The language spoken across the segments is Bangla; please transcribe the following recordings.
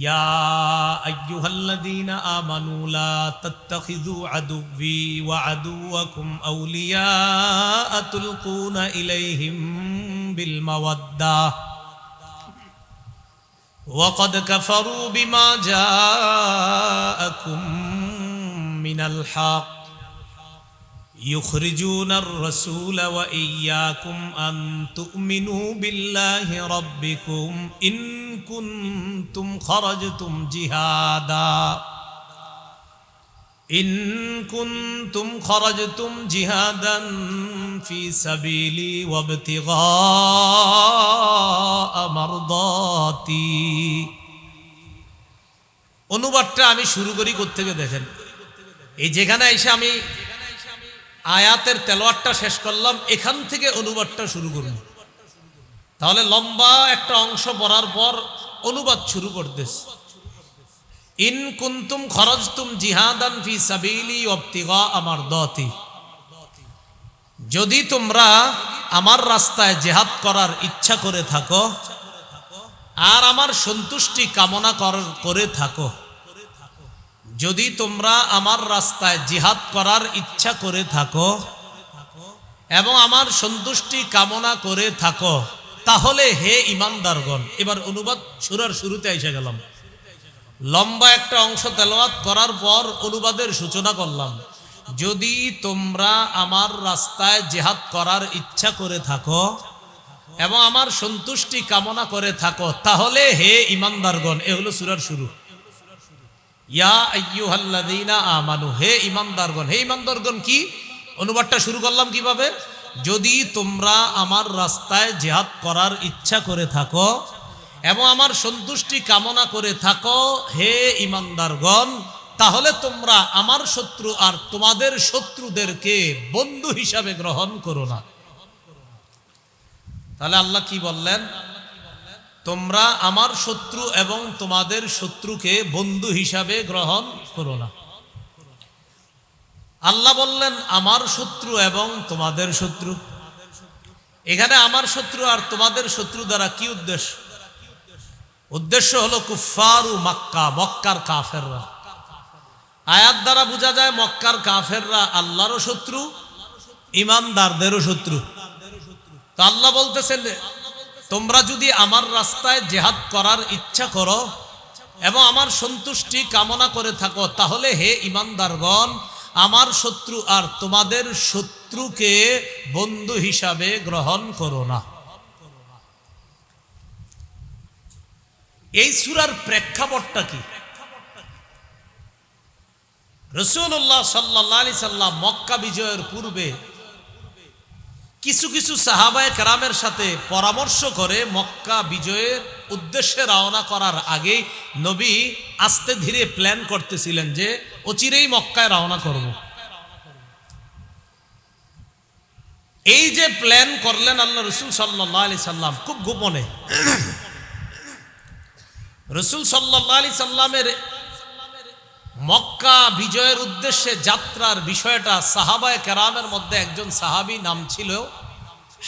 يا أيها الذين آمنوا لا تتخذوا عدوي وعدوكم أولياء تلقون إليهم بالمودة. وقد كفروا بما جاءكم من الحق. يخرجون الرسول وإياكم أن تؤمنوا بالله ربكم إن كنتم خرجتم جهادا إن كنتم خرجتم جهادا في سبيلي وابتغاء مرضاتي অনুবাদটা আমি শুরু করি থেকে দেখেন এই যেখানে এসে আমি আয়াতের তেলোয়ারটা শেষ করলাম, এখান থেকে অনুবাদটা শুরু করুন। তাহলে লম্বা একটা অংশ পড়ার পর অনুবাদ শুরু করতেস ইন কুন্তুম খরজতুম জিহাদান ফি সাবিলি আমার দতি। যদি তোমরা আমার রাস্তায় জেহাদ করার ইচ্ছা করে থাকো, আর আমার সন্তুষ্টি কামনা করে থাকো যদি তোমরা আমার রাস্তায় জিহাদ করার ইচ্ছা করে থাকো এবং আমার সন্তুষ্টি কামনা করে থাকো, তাহলে হে ইমানদারগণ, এবার অনুবাদ সুরার শুরুতে এসে গেলাম। লম্বা একটা অংশ তেলাওয়াত করার পর অনুবাদের সূচনা করলাম। যদি তোমরা আমার রাস্তায় জেহাদ করার ইচ্ছা করে থাকো এবং আমার সন্তুষ্টি কামনা করে থাকো, তাহলে হে ইমানদারগণ, এ হলো সুরার শুরু। ইয়া আইয়ুহাল্লাযীনা আমানু, হে ইমানদারগণ হে ইমানদারগণ কি? অনুবাদটা শুরু করলাম কীভাবে? যদি তোমরা আমার রাস্তায় জেহাদ করার ইচ্ছা করে থাকো এবং আমার সন্তুষ্টি কামনা করে থাকো, হে ইমানদারগণ তাহলে তোমরা আমার শত্রু আর তোমাদের শত্রুদেরকে বন্ধু হিসাবে গ্রহণ করো না। তাহলে আল্লাহ কি বললেন? তোমরা আমার শত্রু এবং তোমাদের শত্রুকে বন্ধু হিসাবে গ্রহণ করো না। আল্লাহ বললেন, আমার শত্রু এবং তোমাদের শত্রু। এখানে আমার শত্রু আর তোমাদের শত্রু দ্বারা কি উদ্দেশ্য? উদ্দেশ্য হলো কুফারু মক্কা, মক্কার কাফেররা। আয়াত দ্বারা বোঝা যায়, মক্কার কাফেররা আল্লাহরও শত্রু, ইমানদারদেরও শত্রু। তো আল্লাহ বলতেছেন তোমরা যদি আমার রাস্তায় জেহাদ করার ইচ্ছা করো এবং আমার সন্তুষ্টি কামনা করে থাকো, তাহলে হে ইমানদারগণ আমার শত্রু আর তোমাদের শত্রুকে বন্ধু হিসাবে গ্রহণ করো না। এই সুরার প্রেক্ষাপটটা কি? রসুল্লাহ সাল্লাহ আলি সাল্লাম মক্কা বিজয়ের পূর্বে কিছু কিছু সাহাবায় কেরামের সাথে পরামর্শ করে মক্কা বিজয়ের উদ্দেশ্যে রওনা করার আগেই নবী আস্তে ধীরে প্ল্যান করতেছিলেন যে অচিরেই মক্কায় রওনা করব। এই যে প্ল্যান করলেন আল্লাহ রসুল সাল্লাহ আলি সাল্লাম, খুব গোপনে। রসুল সাল্লাহ আলি সাল্লামের মক্কা বিজয়ের উদ্দেশ্যে যাত্রার বিষয়টা সাহাবায় কেরামের মধ্যে একজন সাহাবি নাম ছিল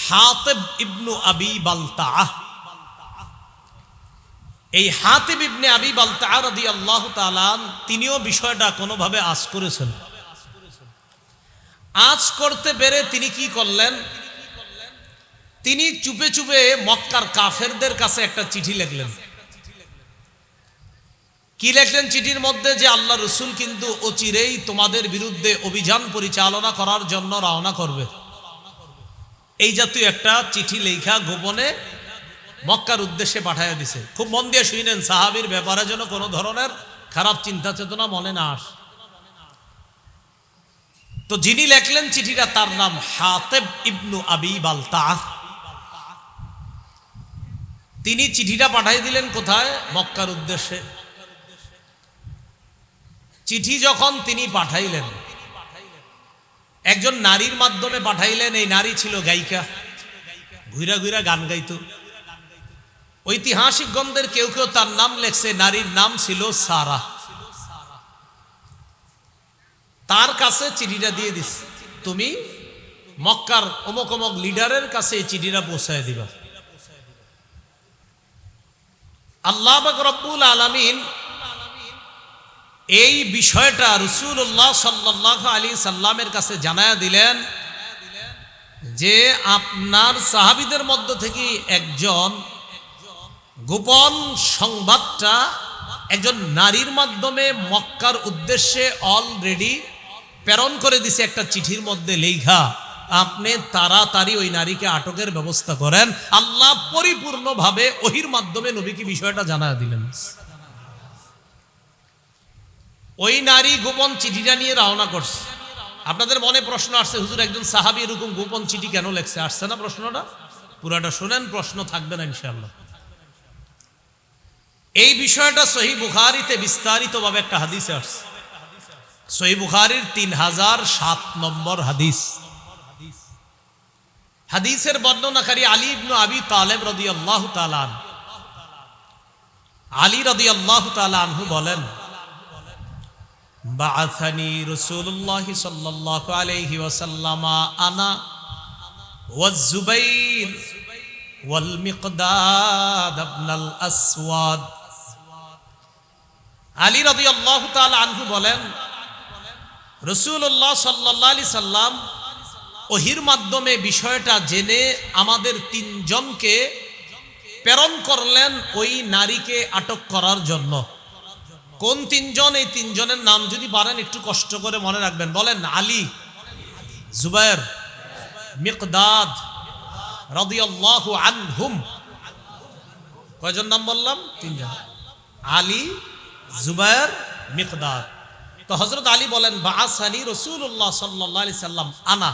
হাতেব ইবনু আবি বালতাহ। এই হাতেব ইবনে আবি বালতাহ রাদি আল্লাহ তালান তিনিও বিষয়টা কোনোভাবে আজ করেছেন। আজ করতে পেরে তিনি কি করলেন? তিনি চুপে চুপে মক্কার কাফেরদের কাছে একটা চিঠি লিখলেন। কি লেখলেন চিঠির মধ্যে যে আল্লাহ রসুল কিন্তু অচিরেই তোমাদের বিরুদ্ধে অভিযান পরিচালনা করার জন্য রওনা করবে? এই জাতীয় একটা চিঠি লেখা গোপনে মক্কার উদ্দেশ্যে পাঠাইয়া দিছে। খুব মন দিয়ে শুনেন সাহাবির ব্যাপারে যেন কোনো ধরনের খারাপ চিন্তা চেতনা মনে না আস। তো যিনি লেখলেন চিঠিটা তার নাম হাতেব ইবনু আবি বালতাহ। তিনি চিঠিটা পাঠাই দিলেন কোথায়? মক্কার উদ্দেশ্যে। চিঠি যখন তিনি পাঠাইলেন, একজন নারীর মাধ্যমে পাঠাইলেন, এই নারী ছিল গায়িকা। ঘুরা ঘুরা গান গাইত। ঐতিহাসিক গন্ধের কেউ কেউ তার নাম লেখছে, নারীর নাম ছিল সারা। তার কাছে চিঠিটা দিয়ে দিস, তুমি মক্কার অমক অমক লিডারের কাছে এই চিঠিটা পৌঁছায় দিবা। আল্লাহ রব্বুল আলামিন এই বিষয়টা রসুল্লাহ সাল্লাহ আলী সাল্লামের কাছে জানায়া দিলেন যে আপনার সাহাবিদের মধ্য থেকে একজন গোপন সংবাদটা একজন নারীর মাধ্যমে মক্কার উদ্দেশ্যে অলরেডি প্রেরণ করে দিছে একটা চিঠির মধ্যে লেখা, আপনি তাড়াতাড়ি ওই নারীকে আটকের ব্যবস্থা করেন। আল্লাহ পরিপূর্ণভাবে ওহির মাধ্যমে নবীকে বিষয়টা জানা দিলেন। ওই নারী গোপন চিঠিটা নিয়ে রওনা করছে। আপনাদের মনে প্রশ্ন আসছে, হুজুর, একজন সাহাবি এরকম গোপন চিঠি কেন লেখছে? আসছে না প্রশ্নটা? পুরাটা শোনেন, প্রশ্ন থাকবে না ইনশাল্লাহ এই বিষয়টা সহি বুখারিতে বিস্তারিতভাবে একটা হাদিস আসছে। সহি বুখারির তিন হাজার সাত নম্বর হাদিস। হাদিসের বর্ণনাকারী আলী ইবনু আবি তালেব রদি আল্লাহ তালান আলী রদি আল্লাহ তালানহু বলেন بعثني رسول الله صلى الله عليه وسلم أنا والزبير والمقداد ابن الأسود আলী রদি আল্লাহ তাল আনহু বলেন রসুল্লাহ সাল্লাহ আলি সাল্লাম ওহির মাধ্যমে বিষয়টা জেনে আমাদের তিনজনকে প্রেরণ করলেন ওই নারীকে আটক করার জন্য কোন তিনজন, এই তিনজনের নাম যদি পারেন একটু কষ্ট করে মনে রাখবেন। বলেন, আলী, জুবাইর, মিকদাদ আনহুম। কয়জন নাম বললাম? তিনজন। আলী, জুবাইর, মিকদাদ। তো হজরত আলী বলেন বাসানি রসুল্লাহ সাল্লাহ আলি সাল্লাম, আনা।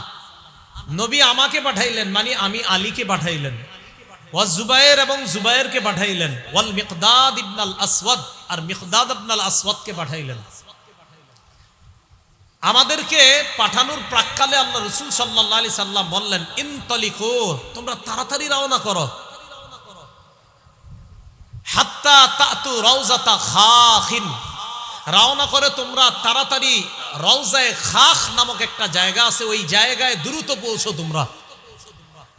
নবী আমাকে পাঠাইলেন মানে আমি আলীকে পাঠাইলেন। ওয়া জুবাইর এবং জুবাইরকে পাঠাইলেন। আর মিকদাদ আসওয়াদকে পাঠাইলেন। আমাদেরকে পাঠানোর প্রাককালে আল্লাহ রসুল সাল্লাহ আলি সাল্লাম বললেন তোমরা তাড়াতাড়ি রওনা করো। রওনা করে তোমরা তাড়াতাড়ি রওজায় খাখ নামক একটা জায়গা আছে, ওই জায়গায় দ্রুত পৌঁছো তোমরা।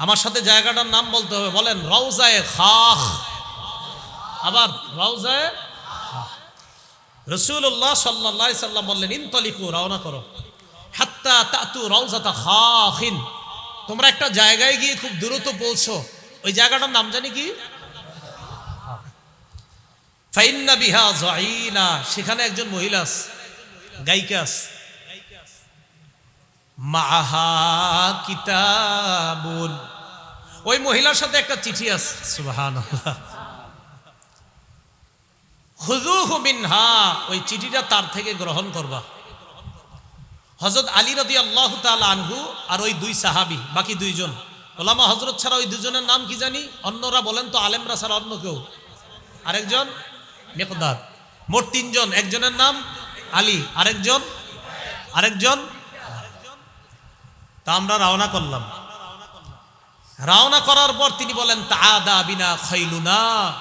আমার সাথে জায়গাটার নাম বলতে হবে, বলেন, রওজায় খাখ আবার, রওজায় রসুল্লাহ সাল্লাহ সাল্লাম বললেন, ইনতলিকু, রওনা করো। হাত্তা তাতু রওজাতা খাখিন। তোমরা একটা জায়গায় গিয়ে খুব দ্রুত পৌঁছো। ওই জায়গাটার নাম জানি কি? ফাইন্না বিহা জাইনা সেখানে একজন মহিলা আছে গায়িকা আছে মাহা কিতাবুন। ওই মহিলার সাথে একটা চিঠি আছে। মিনহা ওই চিঠিটা তার থেকে গ্রহণ করবা। হজরত আলী রদি আল্লাহ তাল আনহু আর ওই দুই সাহাবি বাকি দুইজন। ওলামা হজরত ছাড়া ওই দুজনের নাম কি জানি? অন্যরা বলেন তো আলেমরা ছাড়া অন্য কেউ। আরেকজন? মেকদাদ মোট তিনজন। একজনের নাম আলী আরেকজন? আরেকজন? তা আমরা রওনা করলাম। রওনা করার পর তিনি বলেন তাদা বিনা খাইলুনা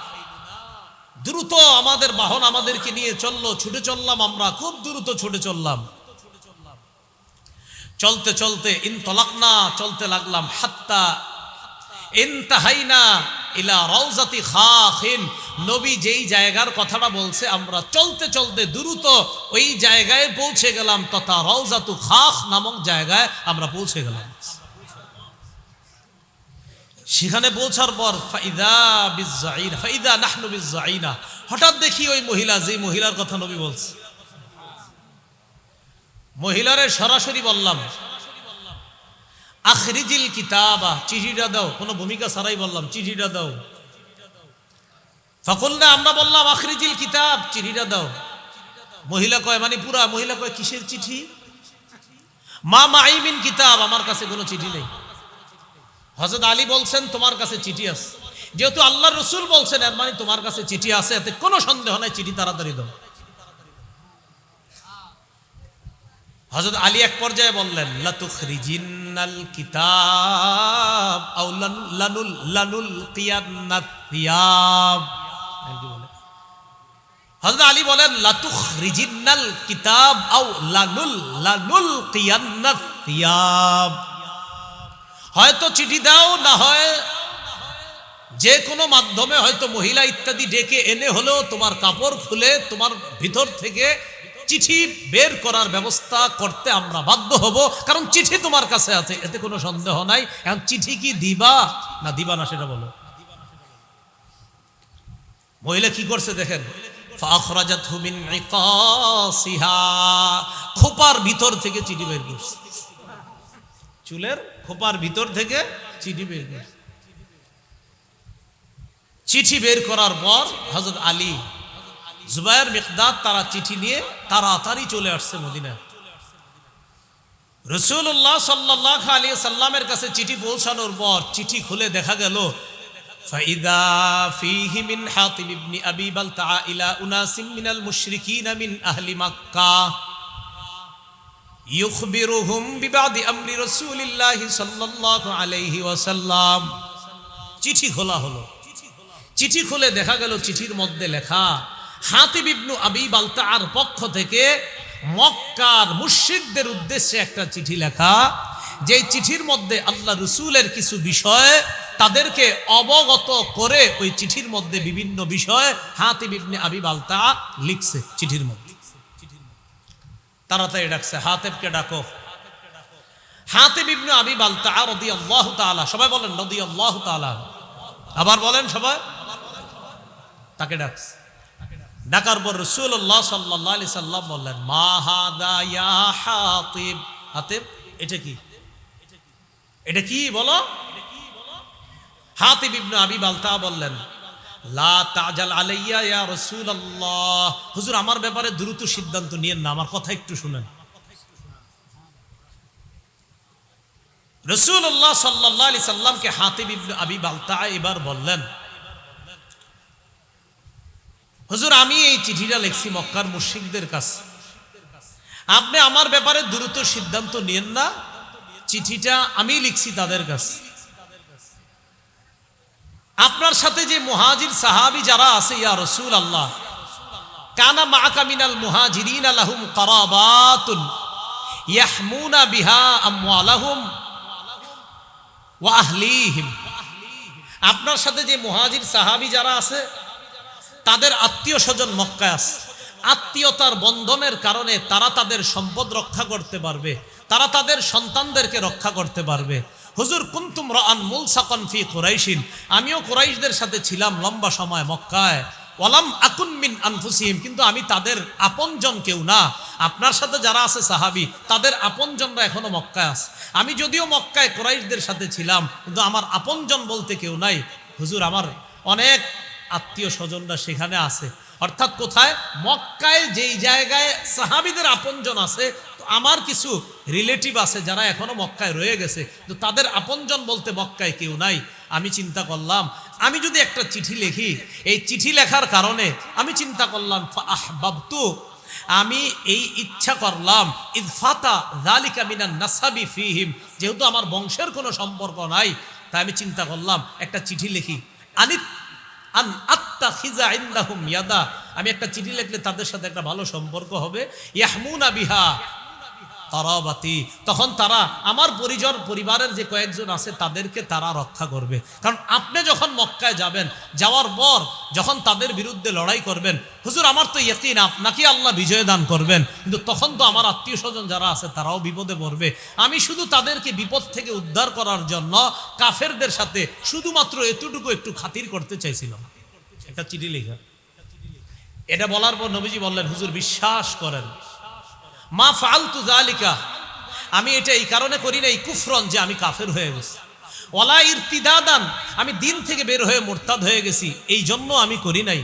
দ্রুত আমাদের বাহন আমাদেরকে নিয়ে চলল, ছুটে চললাম আমরা, খুব দ্রুত ছুটে চললাম। চলতে চলতে ইন তলাকনা, চলতে লাগলাম, হাত্তা ইনতাহাইনা ইলা রওজাতি খাখিন। নবী যেই জায়গার কথাটা বলছে, আমরা চলতে চলতে দ্রুত ওই জায়গায় পৌঁছে গেলাম, তথা রওজাতু খাখ নামক জায়গায় আমরা পৌঁছে গেলাম। সেখানে পৌঁছার পর, ফাইদা বিজাইন ফাইদা নাহনু বিজাইনা হঠাৎ দেখি ওই মহিলা যে মহিলার কথা নবী বলছে। মহিলারে সরাসরি বললাম, আখরিজিল কিতাবা, চিঠিটা দাও। কোনো ভূমিকা ছাড়াই বললাম, চিঠিটা দাও। ফকল না আমরা বললাম, আখরিজিল কিতাব, চিঠিটা দাও। মহিলা কয় মানে পুরা? মহিলা কয়, কিসের চিঠি? মা মাইমিন কিতাব, আমার কাছে কোনো চিঠি নেই। হজরত আলী বলছেন, তোমার কাছে চিঠি আছে। যেহেতু আল্লাহ রসুল বলছেন, এর মানে তোমার কাছে চিঠি আছে, এতে কোনো সন্দেহ নাই, চিঠি তাড়াতাড়ি দাও। হজরত আলী এক পর্যায়ে বললেন লাতুখরিজিনাল কিতাব, আও লানুল লানুল কিয়ান্নাত থিয়াব হজরত আলী বলেন লাতুখরিজিনাল কিতাব, আও লানুল লানুল কিয়ান্নাত থিয়াব হয়তো চিঠি দাও, না হয় যে কোনো মাধ্যমে হয়তো মহিলা ইত্যাদি ডেকে এনে হলেও তোমার কাপড় খুলে তোমার ভিতর থেকে চিঠি বের করার ব্যবস্থা করতে আমরা বাধ্য হব। কারণ চিঠি তোমার কাছে আছে, এতে কোনো সন্দেহ নাই। এখন চিঠি কি দিবা, না দিবা না সেটা বলো। মহিলা কি করছে দেখেন? খোপার ভিতর থেকে চিঠি বের করছে। চুলের খোপার ভিতর থেকে চিঠি বের করছে চিঠি বের করার পর হজরত আলী জুবায়ের মিকদাদ তারা চিঠি নিয়ে তাড়াতাড়ি চলে আসছে মদিনায় রসুল্লাহ সাল্লাহ আলী সাল্লামের কাছে চিঠি পৌঁছানোর পর চিঠি খুলে দেখা গেল فإذا فيه من حاطب بن أبي بلتع إلى أناس من المشركين من أهل مكة ইউখবিরুহুম বিবাদি আমরি রসুলিল্লাহি সাল্লাল্লাহু আলাইহি ওয়াসাল্লাম। চিঠি খোলা হলো। চিঠি খুলে দেখা গেল, চিঠির মধ্যে লেখা, হাতিব ইবনু আবি বালতার পক্ষ থেকে মক্কার মুশরিকদের উদ্দেশ্যে একটা চিঠি লেখা যে চিঠির মধ্যে আল্লাহ রসুলের কিছু বিষয় তাদেরকে অবগত করে ওই চিঠির মধ্যে বিভিন্ন বিষয় হাতিব ইবনে আবি বালতা লিখছে চিঠির মধ্যে। তাড়াতাড়ি ডাকছে, হাতেবকে ডাকো। হাতিব ইবনে আবি বালতা রদি আল্লাহ তাআলা, সবাই বলেন রদি আল্লাহ তাআলা। আবার বলেন সবাই। তাকে ডাকছে। ডাকার পর রসুল্লাহ সাল্লাহ আলি সাল্লাম বললেন, মা হাদা ইয়া হাতিব। হাতিব, এটা কি? এটা কি বলো? হাতিব ইবনে আবি বালতা বললেন হুজুর, আমার ব্যাপারে দ্রুত সিদ্ধান্ত নিয়েন না, আমার কথা একটু শুনেন। রসুল্লাহ সাল্লাহ আলি সাল্লামকে ইবনে আবি বালতা এবার বললেন, হুজুর, আমি এই চিঠিটা লিখছি মক্কার মুশিকদের কাছে। আপনি আমার ব্যাপারে দ্রুত সিদ্ধান্ত নিয়েন না, চিঠিটা আমি লিখছি তাদের কাছে। আপনার সাথে যে মুহাজির সাহাবি যারা আছে, ইয়া রসুল আল্লাহ কানা মাআকা মিনাল মুহাজিরিন লাহুম কারাবাতুন ইয়াহমুনা বিহা আমওয়ালাহুম ওয়া আহলিহিম। আপনার সাথে যে মুহাজির সাহাবি যারা আছে, তাদের আত্মীয় স্বজন মক্কায় আছে। আত্মীয়তার বন্ধনের কারণে তারা তাদের সম্পদ রক্ষা করতে পারবে, তারা তাদের সন্তানদেরকে রক্ষা করতে পারবে। হুজুর, কুন্তুম রান মুল সাকন ফি কুরাইশিন? আমিও কোরাইশদের সাথে ছিলাম লম্বা সময় মক্কায়। ওয়ালাম আকুন মিন আনফুসিহিম, কিন্তু আমি তাদের আপনজন কেউ না। আপনার সাথে যারা আছে সাহাবি, তাদের আপনজনরা এখনও মক্কায় আছে। আমি যদিও মক্কায় কোরাইশদের সাথে ছিলাম, কিন্তু আমার আপনজন বলতে কেউ নাই। হুজুর, আমার অনেক আত্মীয় স্বজনরা সেখানে আছে। অর্থাৎ কোথায়? মক্কায় যেই জায়গায় সাহাবিদের আপনজন আছে আমার কিছু রিলেটিভ আছে যারা এখনও মক্কায় রয়ে গেছে, তো তাদের আপনজন বলতে মক্কায় কেউ নাই। আমি চিন্তা করলাম, আমি যদি একটা চিঠি লিখি, এই চিঠি লেখার কারণে আমি চিন্তা করলাম আহ আহবাবতু, আমি এই ইচ্ছা করলাম ইদফাতা জালিকা মিনান নাসাবি ফিহিম, যেহেতু আমার বংশের কোনো সম্পর্ক নাই, তাই আমি চিন্তা করলাম, একটা চিঠি লিখি, আনিত, আন আত্তা খিজা ইন্দাহুম ইয়াদা, আমি একটা চিঠি লিখলে তাদের সাথে একটা ভালো সম্পর্ক হবে, ইয়াহমুনা বিহা তারাবাতি। তখন তারা আমার পরিজন পরিবারের যে কয়েকজন আছে তাদেরকে তারা রক্ষা করবে। কারণ আপনি যখন মক্কায় যাবেন যাওয়ার পর যখন তাদের বিরুদ্ধে লড়াই করবেন হুজুর আমার তো ইয়কিন আপনাকে আল্লাহ বিজয় দান করবেন। কিন্তু তখন তো আমার আত্মীয় স্বজন যারা আছে তারাও বিপদে পড়বে। আমি শুধু তাদেরকে বিপদ থেকে উদ্ধার করার জন্য কাফেরদের সাথে শুধুমাত্র এতটুকু একটু খাতির করতে চাইছিলাম। একটা চিঠি লেখা। এটা বলার পর নবীজি বললেন হুজুর বিশ্বাস করেন। মা ফালতু জালিকা আমি এটা এই কারণে করি না এই কুফরন যে আমি কাফের হয়ে গেছি। ওলা ইর্তিদাদান, আমি দিন থেকে বের হয়ে মোরতাদ হয়ে গেছি, এই জন্য আমি করি নাই।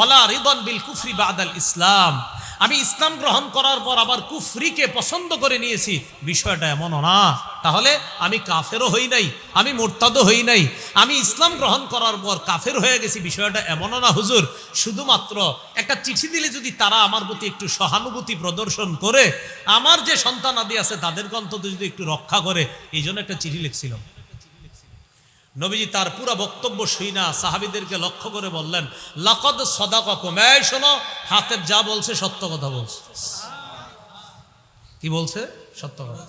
ওলা রিদন বিল কুফরি বাদাল ইসলাম আমি ইসলাম গ্রহণ করার পর আবার কুফরিকে পছন্দ করে নিয়েছি। বিষয়টা এমনও না। তাহলে আমি কাফেরও হই নাই, আমি মোরতাদও হই নাই। আমি ইসলাম গ্রহণ করার পর কাফের হয়ে গেছি, বিষয়টা এমনও না হুজুর। শুধুমাত্র একটা চিঠি দিলে যদি তারা আমার প্রতি একটু সহানুভূতি প্রদর্শন করে, আমার যে সন্তান আদি আছে তাদেরকে অন্তত যদি একটু রক্ষা করে, এই জন্য একটা চিঠি লিখছিলাম। নবীজি তার পুরো বক্তব্য শুই না, সাহাবিদেরকে লক্ষ্য করে বললেন, লকদ সদা এই শোনো হাতের যা বলছে সত্য কথা বলছে। কি বলছে? সত্য কথা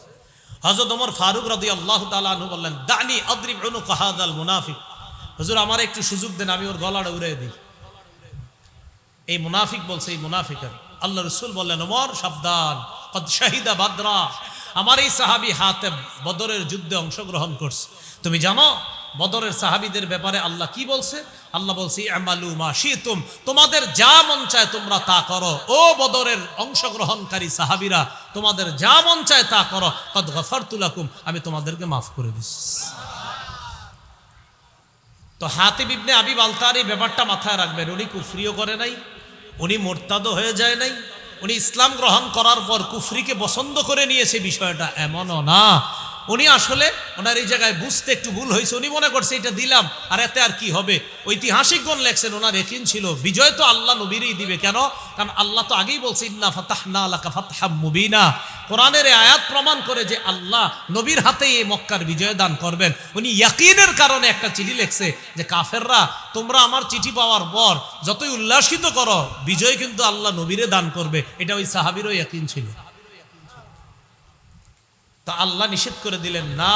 হজরত ওমর ফারুক রাদি আল্লাহ তালু বললেন, দানি আদ্রিব অনু কাহাদ আল মুনাফিক। হুজুর, আমার একটু সুযোগ দেন, আমি ওর গলাটা উড়ে দিই। এই মুনাফিক বলছে, এই মুনাফিকের। আল্লাহ রসুল বললেন, ওমর, সাবধান। কদ শাহিদা বাদরা। আমার এই সাহাবি হাতে বদরের যুদ্ধে অংশগ্রহণ করছে। তুমি জানো বদরের সাহাবিদের ব্যাপারে আল্লাহ কি বলছে? আল্লাহ বলছে তোমাদের যা মন চায় তোমরা তা করো। ও বদরের অংশগ্রহণকারী সাহাবিরা, তোমাদের যা মন চায় তা করো। কদ গফারতুলাকুম আমি তোমাদেরকে মাফ করে দিচ্ছি। তো হাতে বিবনে আবি বালতার এই ব্যাপারটা মাথায় রাখবেন। উনি কুফরিও করে নাই, উনি মোরতাদও হয়ে যায় নাই। উনি ইসলাম গ্রহণ করার পর কুফরিকে পছন্দ করে নিয়েছে বিষয়টা। এমনও না উনি আসলে ওনার এই জায়গায় বুঝতে একটু ভুল হয়েছে। উনি মনে করছে, এটা দিলাম, আর এতে আর কি হবে? ঐতিহাসিকগণ লেখছেন, ওনার একিন ছিল। বিজয় তো আল্লাহ নবীরই দিবে। কেন? কারণ আল্লাহ তো আগেই বলছে, ইন্না ফাতাহনা লাকা ফাতহাম মুবিনা। কোরআনের আয়াত প্রমাণ করে যে আল্লাহ নবীর হাতেই এই মক্কার বিজয় দান করবেন। উনি ইয়াকিনের কারণে একটা চিঠি লেখছে যে, কাফেররা, তোমরা আমার চিঠি পাওয়ার পর যতই উল্লাসিত করো, বিজয় কিন্তু আল্লাহ নবীরে দান করবে। এটা ওই সাহাবিরও ইয়াকিন ছিল। তা আল্লাহ নিষেধ করে দিলেন, না,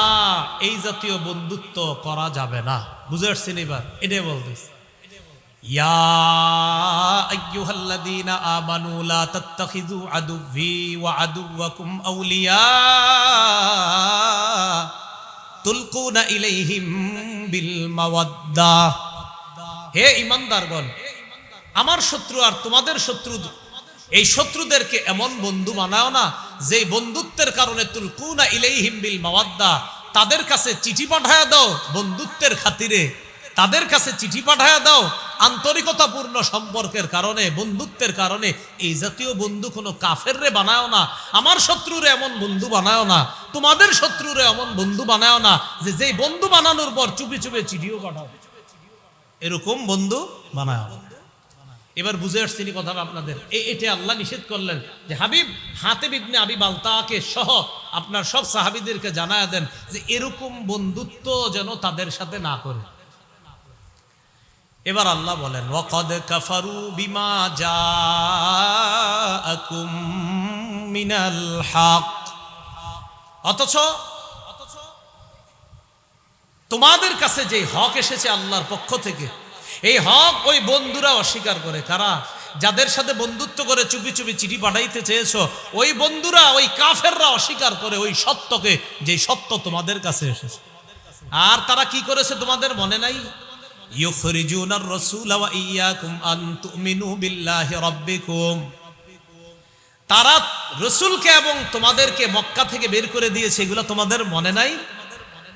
এই জাতীয় বন্ধুত্ব করা যাবে না। বুঝে আসছেন এবার? এটাই বলতেছি। হে ঈমানদারগণ আমার শত্রু আর তোমাদের শত্রু এই শত্রুদেরকে এমন বন্ধু বানাও না যে বন্ধুত্বের কারণে তুলকুনা ইলাইহিম বিল মাওয়াদ্দা, তাদের কাছে চিঠি পাঠায়া দাও বন্ধুত্বের খাতিরে। তাদের কাছে চিঠি পাঠায়া দাও আন্তরিকতাপূর্ণ সম্পর্কের কারণে, বন্ধুত্বের কারণে। এই জাতীয় বন্ধু কোনো কাফেররে বানায় না, আমার শত্রুরে এমন বন্ধু বানায় না, তোমাদের শত্রুরে এমন বন্ধু বানায় না, যে যেই বন্ধু বানানোর পর চুপি চুপি চিঠিও পাঠাও। এরকম বন্ধু বানায় না। এবার বুঝে আসছিনি কথাটা আপনাদের। এটা আল্লাহ নিষেধ করলেন যে, হাবিব হাতে বিবনে আবি বালতাকে সহ আপনার সব সাহাবিদেরকে জানায় দেন যে, এরকম বন্ধুত্ব যেন তাদের সাথে না করে। এবার আল্লাহ বলেন, ওয়াকাদ কাফারু বিমা জাআকুম মিনাল হক। অথচ, তোমাদের কাছে যে হক এসেছে আল্লাহর পক্ষ থেকে এই হক ওই বন্ধুরা অস্বীকার করে। কারা? যাদের সাথে বন্ধুত্ব করে চুপি চুপি চিঠি পাঠাইতে চেয়েছো, ওই বন্ধুরা, ওই কাফেররা অস্বীকার করে ওই সত্যকে, যে সত্য তোমাদের কাছে এসেছে। আর তারা কি করেছে তোমাদের মনে নাই? ইউখরিজুনার রাসূল ওয়া ইয়াকুম আন তুমিনু বিল্লাহি রাব্বিকুম। তারা রসুলকে এবং তোমাদেরকে মক্কা থেকে বের করে দিয়েছে, এগুলো তোমাদের মনে নাই?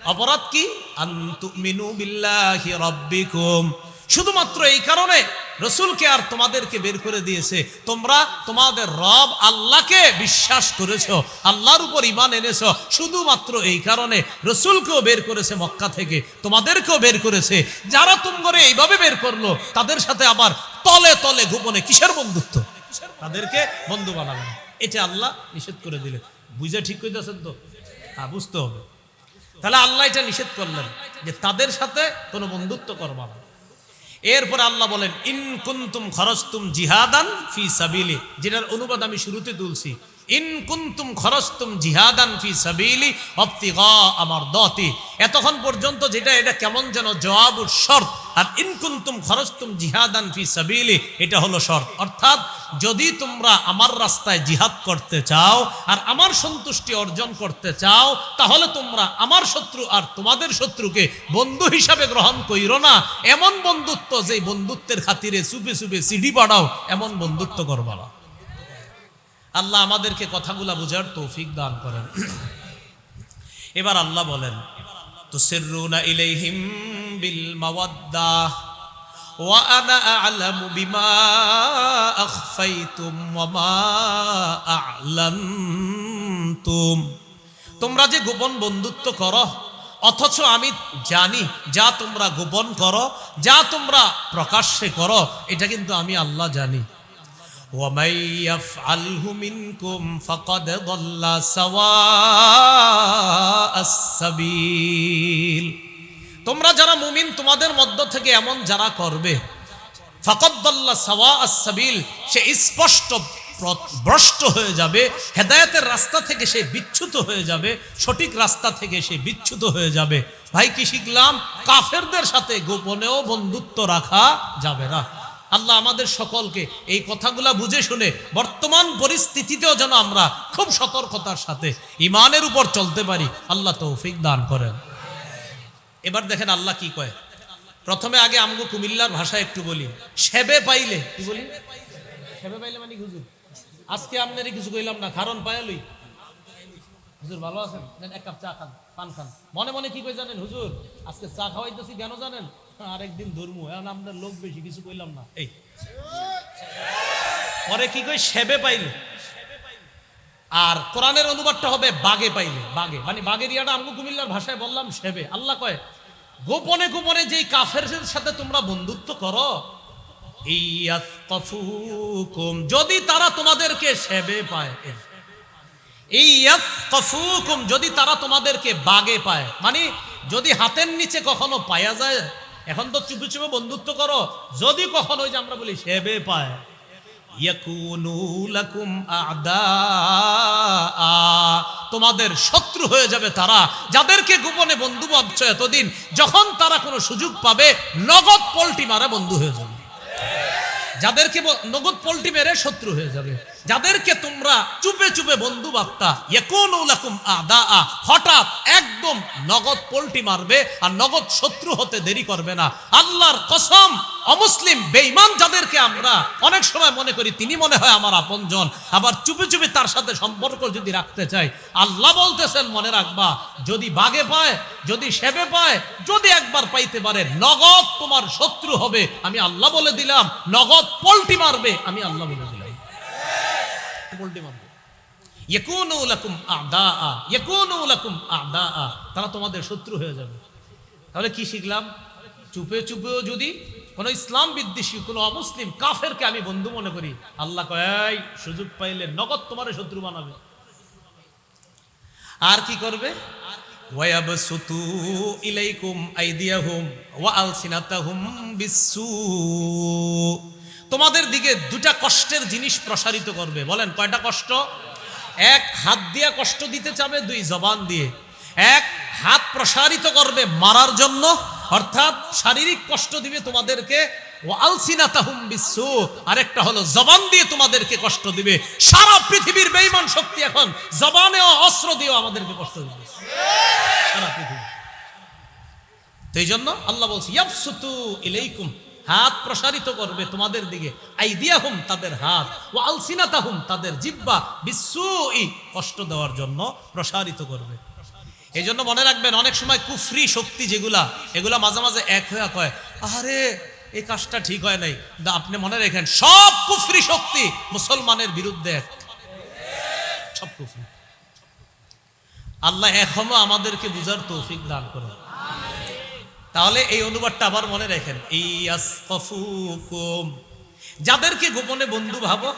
অপরাধ কি? আন্তুমিনু বিল্লাহি রাব্বিকুম। শুধুমাত্র এই কারণে রসুলকে আর তোমাদেরকে বের করে দিয়েছে। তোমরা তোমাদের রব আল্লাহকে বিশ্বাস করেছ, আল্লাহর উপর ইমান এনেছো। শুধুমাত্র এই কারণে রসুলকেও বের করেছে মক্কা থেকে, তোমাদেরকেও বের করেছে। যারা তোমরা এইভাবে বের করল, তাদের সাথে আবার তলে তলে গোপনে কিসের বন্ধুত্ব? তাদেরকে বন্ধু বানাবে না। এটা আল্লাহ নিষেধ করে দিলেন। বুঝে ঠিক কইতেছেন তো? হ্যাঁ বুঝতে হবে। তাহলে আল্লাহ এটা নিষেধ করলেন যে তাদের সাথে কোনো বন্ধুত্ব করবা না। এরপর আল্লাহ বলেন, ইন কুন্তুম খরস্তুম জিহাদান ফি সাবিলি। যেটার অনুবাদ আমি শুরুতে তুলছি। ইন কুন্তুম খরস্তুম জিহাদান ফি সাবিলি অপ্তিগা আমার দতি। এতক্ষণ পর্যন্ত যেটা, এটা কেমন যেন জবাব শর্ত। আর ইন কুন্তুম খরস্তুম জিহাদান ফি সাবিলি, এটা হলো শর্ত। অর্থাৎ যদি তোমরা আমার রাস্তায় জিহাদ করতে চাও আর আমার সন্তুষ্টি অর্জন করতে চাও, তাহলে তোমরা আমার শত্রু আর তোমাদের শত্রুকে বন্ধু হিসাবে গ্রহণ কইরো না। এমন বন্ধুত্ব যে বন্ধুত্বের খাতিরে চুপে চুপে সিডি বাড়াও, এমন বন্ধুত্ব করবা না। আল্লাহ আমাদেরকে কথাগুলা বোঝার তৌফিক দান করেন। এবার আল্লাহ বলেন, তুসিরুনা ইলাইহিম বিল মাওয়াদ্দা وأنا أعلم بما أخفيتم وما أعلنتم তোমরা যে গোপন বন্ধুত্ব করো অথচ আমি জানি যা তোমরা গোপন করো যা তোমরা প্রকাশ্যে করো এটা কিন্তু আমি আল্লাহ জানি ومن يفعله منكم فقد ضل سواء السبيل তোমরা যারা মুমিন, তোমাদের মধ্য থেকে এমন যারা করবে। ফাকদ্দাল্লা সাওয়া সে স্পষ্ট ভ্রষ্ট হয়ে যাবে, হেদায়েতের রাস্তা থেকে সে বিচ্ছুত হয়ে যাবে, সঠিক রাস্তা থেকে সে বিচ্ছুত হয়ে যাবে। ভাই, কি শিখলাম? কাফেরদের সাথে গোপনেও বন্ধুত্ব রাখা যাবে না। আল্লাহ আমাদের সকলকে এই কথাগুলা বুঝে শুনে বর্তমান পরিস্থিতিতেও যেন আমরা খুব সতর্কতার সাথে ইমানের উপর চলতে পারি, আল্লাহ তৌফিক দান করেন। এবার দেখেন আল্লাহ কি কয়? প্রথমে আগে আমগো কুমিল্লার ভাষা একটু বলি। সেবে পাইলে। কি বলি? সেবে পাইলে মানে হুজুর? আজকে আপনার কিছু কইলাম না, কারণ পাইলই হুজুর ভালো আছেন? এক কাপ চা খান, পান খান। মনে মনে কি কই জানেন হুজুর? আজকে চা খাওয়াইতেছি কেন জানেন? আরেকদিন ধর্ম, এখন আপনার লোক বেশি কিছু কইলাম না। এই। পরে কি কই সেবে পাইলে। আর কোরআনের অনুবাদটা হবে বাগে পাইলে, বাগে। মানে বাগের ইয়াটা আমগো কুমিল্লার ভাষায় বললাম, সেবে। আল্লাহ কয়, গোপনে গোপনে যেই কাফের সাথে তোমরা বন্ধুত্ব করো যদি তারা তোমাদেরকে সেবে পায়। যদি তারা তোমাদেরকে বাগে পায়। মানে যদি হাতের নিচে কখনো পায়া যায়, এখন তো চুপে চুপে বন্ধুত্ব করো, যদি কখনো ওই যে আমরা বলি সেবে পায়। তোমাদের শত্রু হয়ে যাবে তারা, যাদেরকে গোপনে বন্ধু ভাবছ এতদিন, যখন তারা কোনো সুযোগ পাবে, নগদ পল্টি মারা বন্ধু হয়ে যাবে। যাদেরকে নগদ পল্টি মেরে শত্রু হয়ে যাবে। যাদেরকে তোমরা চুপে চুপে বন্ধু ভাবতা, ইয়াকুনু লাকুম আ'দাআ। হঠাৎ একদম নগদ পল্টি মারবে, আর নগদ শত্রু হতে দেরি করবে না। আল্লাহর কসম অমুসলিম বেঈমান যাদেরকে আমরা অনেক সময় মনে করি, তিনি মনে হয় আমার আপনজন। আবার চুপে চুপে তার সাথে সম্পর্ক যদি রাখতে চাই, আল্লাহ বলতেছেন, মনে রাখবা, যদি বাগে পায়, যদি সেবে পায়, যদি একবার পাইতে পারে, নগদ তোমার শত্রু হবে। আমি আল্লাহ বলে দিলাম, নগদ পল্টি মারবে, আমি আল্লাহ বলে দিলাম। পল্টি মারবে। তারা তোমাদের শত্রু হয়ে যাবে। তাহলে কি শিখলাম? চুপে চুপেও যদি কোন ইসলাম বিদ্বেষী, কোন অমুসলিম কাফেরকে আমি বন্ধু মনে করি। আল্লাহ কয় সুযোগ পাইলে নগদ তোমার শত্রু বানাবে। আর কি করবে? তোমাদের দিকে দুটা কষ্টের জিনিস প্রসারিত করবে। বলেন, কয়টা কষ্ট? এক, হাত দিয়া কষ্ট দিতে চাবে, দুই, জবান দিয়ে। এক, হাত প্রসারিত করবে মারার জন্য। অর্থাৎ শারীরিক কষ্ট দিবে তোমাদেরকে। আরেকটা হলো, জবান দিয়ে তোমাদেরকে কষ্ট দিবে। সারা পৃথিবীর বেঈমান শক্তি এখন জবানেও অস্ত্র দিয়েও আমাদেরকে কষ্ট দিবে। সারা পৃথিবী। তো জন্য আল্লাহ বলছে, ইয়াবসুতু হাত প্রসারিত করবে তোমাদের দিকে। আইদিয়াহুম তাদের হাত। ও আলসিনাতাহুম তাদের জিব্বা বিসুই কষ্ট দেওয়ার জন্য প্রসারিত করবে। এই জন্য মনে রাখবেন, অনেক সময় কুফরি শক্তি যেগুলা, এগুলা মাঝে মাঝে এক হয়ে কয় আরে এই কাজটা ঠিক হয় নাই। আপনি মনে রাখেন, সব কুফরি শক্তি মুসলমানের বিরুদ্ধে সব কুফরি। আল্লাহ এখনও আমাদেরকে বুঝার তৌফিক দান করুন। তাহলে এই অনুবাদটা আবার মনে রাখেন। যাদেরকে গোপনে বন্ধু ভাবো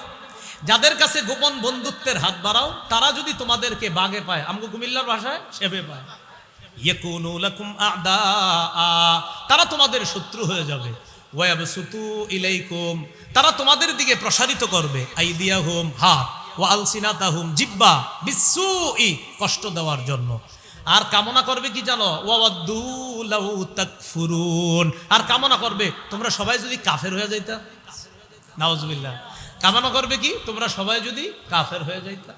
যাদের কাছে গোপন বন্ধুত্বের হাত বাড়াও, তারা যদি তোমাদেরকে বাগে পায়, আমগো কুমিল্লার ভাষায় সেবে পায়। তারা তোমাদের শত্রু হয়ে যাবে। ইলাইকুম, তারা তোমাদের দিকে প্রসারিত করবে। হাত, ওয়া আলসিনাতাহুম জিব্বা বিসুই কষ্ট দেওয়ার জন্য। আর কামনা করবে কি জানো? তাকফুরুন। আর কামনা করবে, তোমরা সবাই যদি কাফের হয়ে যাইতা? নাউজুবিল্লাহ। কামনা করবে কি? তোমরা সবাই যদি কাফের হয়ে যাইতা।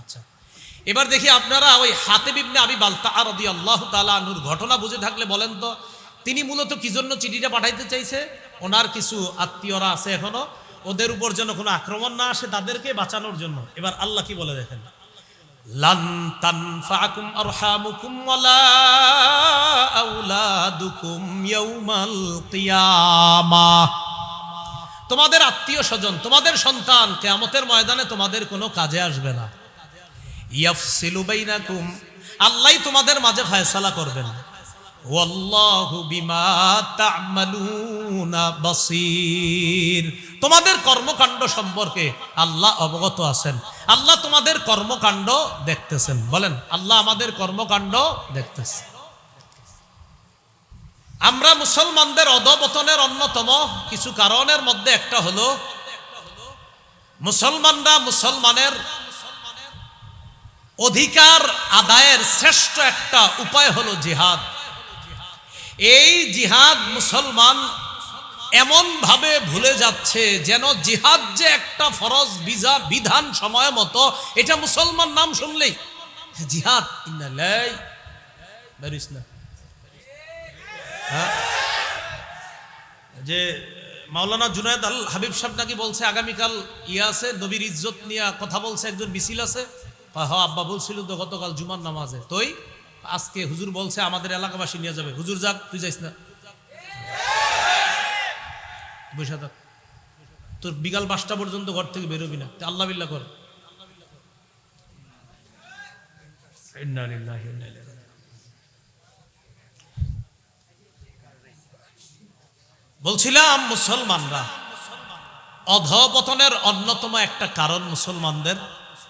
আচ্ছা। এবার দেখি আপনারা ওই হাতে বিবনে আবি বালতা আর আল্লাহ তালা আনুর ঘটনা বুঝে থাকলে বলেন তো, তিনি মূলত কি জন্য চিঠিটা পাঠাইতে চাইছে? ওনার কিছু আত্মীয়রা আছে এখনও, ওদের উপর যেন কোনো আক্রমণ না আসে তাদেরকে বাঁচানোর জন্য। এবার আল্লাহ কি বলে দেখেন? লান তানফাকুম আরহামুকুম ওয়ালা আউলাদুকুম ইয়াউমাল কিয়ামাহ তোমাদের আত্মীয় স্বজন, তোমাদের সন্তান, কেয়ামতের ময়দানে তোমাদের কোনো কাজে আসবে না। ইয়াফসিলু বাইনাকুম, আল্লাহ তোমাদের মাঝে ফয়সালা করবেন। তোমাদের কর্মকাণ্ড সম্পর্কে আল্লাহ অবগত আছেন। আল্লাহ তোমাদের কর্মকাণ্ড দেখতেছেন। বলেন, আল্লাহ আমাদের কর্মকাণ্ড দেখতেছেন আমরা মুসলমানদের অধপতনের অন্যতম কিছু কারণের মধ্যে একটা হলো, মুসলমানরা মুসলমানের অধিকার আদায়ের শ্রেষ্ঠ একটা উপায় হলো জিহাদ। এই জিহাদ মুসলমান এমন ভাবে ভুলে যাচ্ছে যেন জিহাদ যে একটা ফরজ বিজা, বিধান সময় মতো, এটা মুসলমান নাম শুনলেই, জিহাদ ইন্নালাই বেরিস না। হ্যাঁ? যে, মাওলানা জুনায়দ আল হাবিব সাহেব নাকি বলছে, আগামীকাল ইয়ে আছে, নবীর ইজ্জত নিয়ে কথা বলছে একজন মিছিল আছে। হ, আব্বা বলছিল তো গতকাল জুমার নামাজে। তোই আজকে হুজুর বলছে, আমাদের এলাকাবাসী নিয়ে যাবে। হুজুর যাক তুই যাইস না। বসে থাক। তোর বিকাল পাঁচটা পর্যন্ত ঘর থেকে বেরোবি না। আল্লাহ বিল্লাহ কর ইন্না লিল্লাহি ওয়া ইন্না ইলাইহি রাজিউন। বলছিলাম, মুসলমানরা, অধপতনের অন্যতম একটা কারণ মুসলমানদের,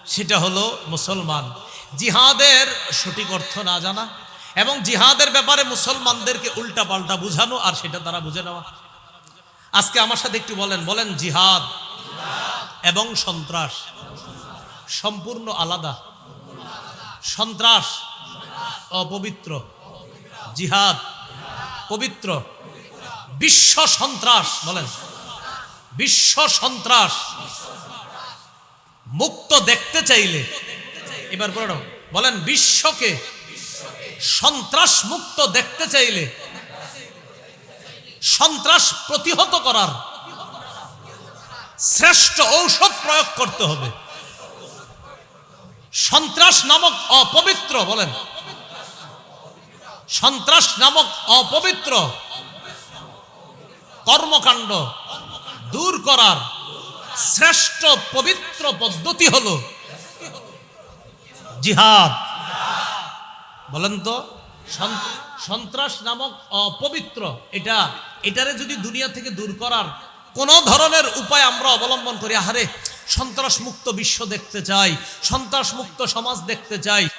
সেটা হলো মুসলমান। জিহাদের সঠিক অর্থ না জানা এবং জিহাদের ব্যাপারে মুসলমানদেরকে উল্টা পাল্টা বুঝানো আর সেটা তারা বুঝে নেওয়া। আজকে আমার সাথে একটু বলেন বলেন জিহাদ এবং সন্ত্রাস সম্পূর্ণ আলাদা। সন্ত্রাস, অপবিত্র। জিহাদ, পবিত্র। বিশ্ব সন্ত্রাস, বলেন। বিশ্ব সন্ত্রাস। মুক্ত দেখতে চাইলে, এবার বলো বলেন, বিশ্বকে সন্ত্রাস মুক্ত দেখতে চাইলে, সন্ত্রাস প্রতিহত করার শ্রেষ্ঠ ঔষধ প্রয়োগ করতে হবে। সন্ত্রাস নামক অপবিত্র, বলেন। সন্ত্রাস নামক অপবিত্র কর্মকাণ্ড দূর করার শ্রেষ্ঠ পবিত্র পদ্ধতি হল জিহাদ। বলেন তো সন্ত্রাস নামক অপবিত্র, এটা, এটারে যদি দুনিয়া থেকে দূর করার কোন ধরনের উপায় আমরা অবলম্বন করি, আহারে সন্ত্রাস মুক্ত বিশ্ব দেখতে চাই সন্ত্রাস মুক্ত সমাজ দেখতে চাই।